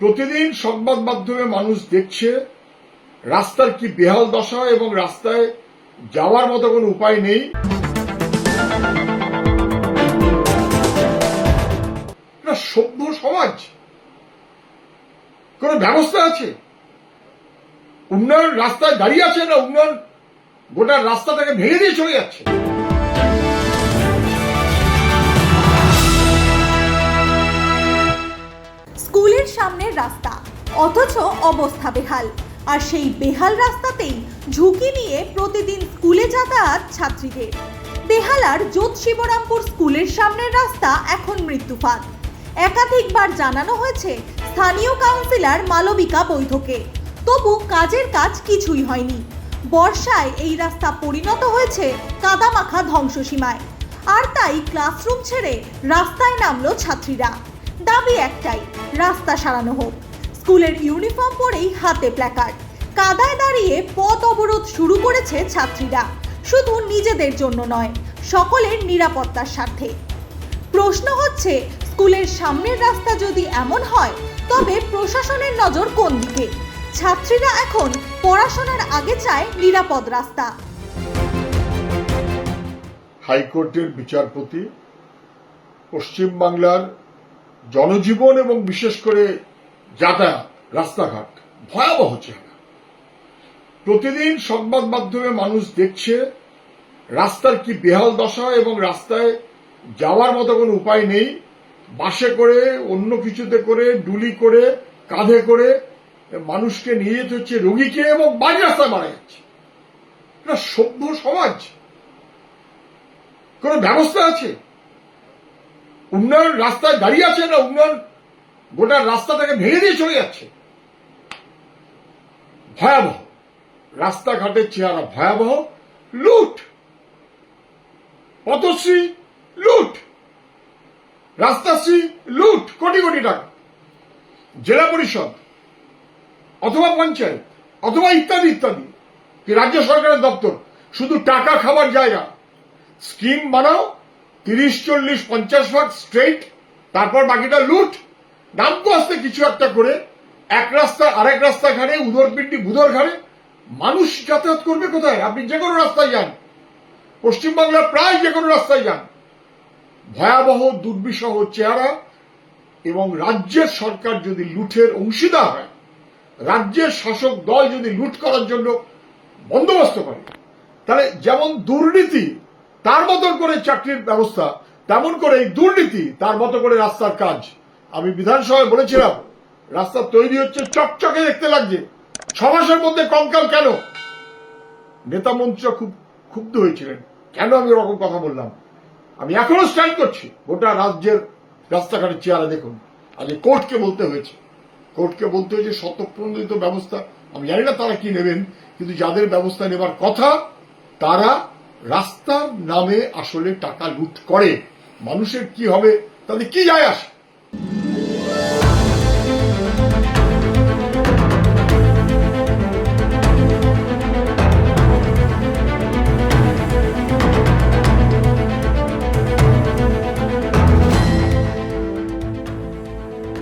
প্রতিদিন সংবাদ মাধ্যমে মানুষ দেখছে রাস্তার কি বেহাল দশা এবং রাস্তায় যাওয়ার মতো কোনো উপায় নেই। সভ্য সমাজ। কোন ব্যবস্থা আছে? উন্নয়ন রাস্তায় দাঁড়িয়ে আছে না উন্নয়ন গোটা রাস্তাটাকে ভেঙে দিয়ে চলে যাচ্ছে? সামনের রাস্তা। অথচ অবস্থা বেহাল। আর সেই বেহাল রাস্তাতেই ঝুঁকি নিয়ে প্রতিদিন স্কুলে যাতায়াত ছাত্রীদের। বেহালার যোধ শিবরামপুর স্কুলের সামনের রাস্তা এখন মৃত্যুফাত। একাধিকবার জানানো হয়েছে, স্থানীয় কাউন্সিলর মালবিকা বৈঠকে তবু কাজের কাজ কিছুই হয়নি। বর্ষায় এই রাস্তা পরিণত হয়েছে কাদামাখা ধ্বংসসীমায়। আর তাই ক্লাসরুম ছেড়ে রাস্তায় নামলো ছাত্রীরা। দাবি একটাই, রাস্তা সারানো হোক। স্কুলের ইউনিফর্ম পরেই হাতে প্ল্যাকার্ড কাদায় দাঁড়িয়ে পথ অবরোধ শুরু করেছে ছাত্রীরা। শুধু নিজেদের জন্য নয়, সকলের নিরাপত্তার স্বার্থে। প্রশ্ন হচ্ছে, স্কুলের সামনের রাস্তা যদি এমন হয়, তবে প্রশাসনের নজর কোন দিকে? ছাত্রীরা এখন পড়াশোনার আগে চায় নিরাপদ রাস্তা। হাইকোর্টের বিচারপতি, পশ্চিমবাংলার জনজীবন এবং বিশেষ করে যাতায়াত রাস্তাঘাট ভয়াবহ চেহারা। প্রতিদিন সংবাদ মাধ্যমে মানুষ দেখছে রাস্তার কি বেহাল দশা এবং রাস্তায় যাওয়ার মতো কোনো উপায় নেই। বাসে করে, অন্য কিছুতে করে, ডুলি করে, কাঁধে করে মানুষকে নিয়ে যেতে হচ্ছে, রোগীকে এবং বাড়ি রাস্তায় মারা যাচ্ছে। সভ্য সমাজ। কোন ব্যবস্থা আছে? উন্নয়ন রাস্তায় দাঁড়িয়ে আছে না উন্নয়ন গোটা রাস্তাটাকে ভেঙে দিয়ে চলে যাচ্ছে? ভয়াবহ। রাস্তাঘাটের চেহারা ভয়াবহ। লুট। পথশ্রী লুট। রাস্তাশ্রী লুট। কোটি কোটি টাকা। জেলা পরিষদ অথবা পঞ্চায়েত অথবা ইত্যাদি ইত্যাদি। রাজ্য সরকারের দপ্তর? শুধু টাকা খাবার জায়গা। স্কিম বানাও তিরিশ, চল্লিশ, পঞ্চাশ ভাগ স্ট্রেট তারপর বাকিটা লুট নামকো আসতে কিছু একটা করে, এক রাস্তা, আরেক রাস্তা ঘাড়ে উদরপিন্ডি বুধর ঘাড়ে, মানুষ যাতায়াত করবে কোথায়? আপনি যে কোনো রাস্তায় যান। পশ্চিমবাংলার প্রায় যে কোনো রাস্তায় যান। ভয়াবহ, দুর্বিষহ চেহারা এবং রাজ্যের সরকার যদি লুঠের অংশীদার হয়, রাজ্যের শাসক দল যদি লুট করার জন্য বন্দোবস্ত করে, তাহলে যেমন দুর্নীতি তার মতন করে চাকরির ব্যবস্থা, তেমন করে এই দুর্নীতি, তার মতো করে রাস্তার কাজ। আমি বিধানসভায় বলেছিলাম, রাস্তা তৈরি হচ্ছে চকচকে দেখতে লাগছে। ছ মাসের মধ্যে কঙ্কাল কেন? নেতা মন্ত্রীরা খুব ক্ষুব্ধ হয়েছিলেন। কেন আমি ওরকম কথা বললাম? আমি এখনও স্ট্যান্ড করছি। গোটা রাজ্যের রাস্তাঘাটের চেহারা দেখুন। আজ কোর্টকে বলতে হয়েছে। কোর্টকে বলতে হয়েছে শতপ্রণোদিত ব্যবস্থা। আমি জানি না তারা কি নেবেন, কিন্তু যাদের ব্যবস্থা নেবার কথা, তারা রাস্তার নামে আসলে টাকা লুট করে। মানুষের কি হবে? তাদের কি যায় আসে?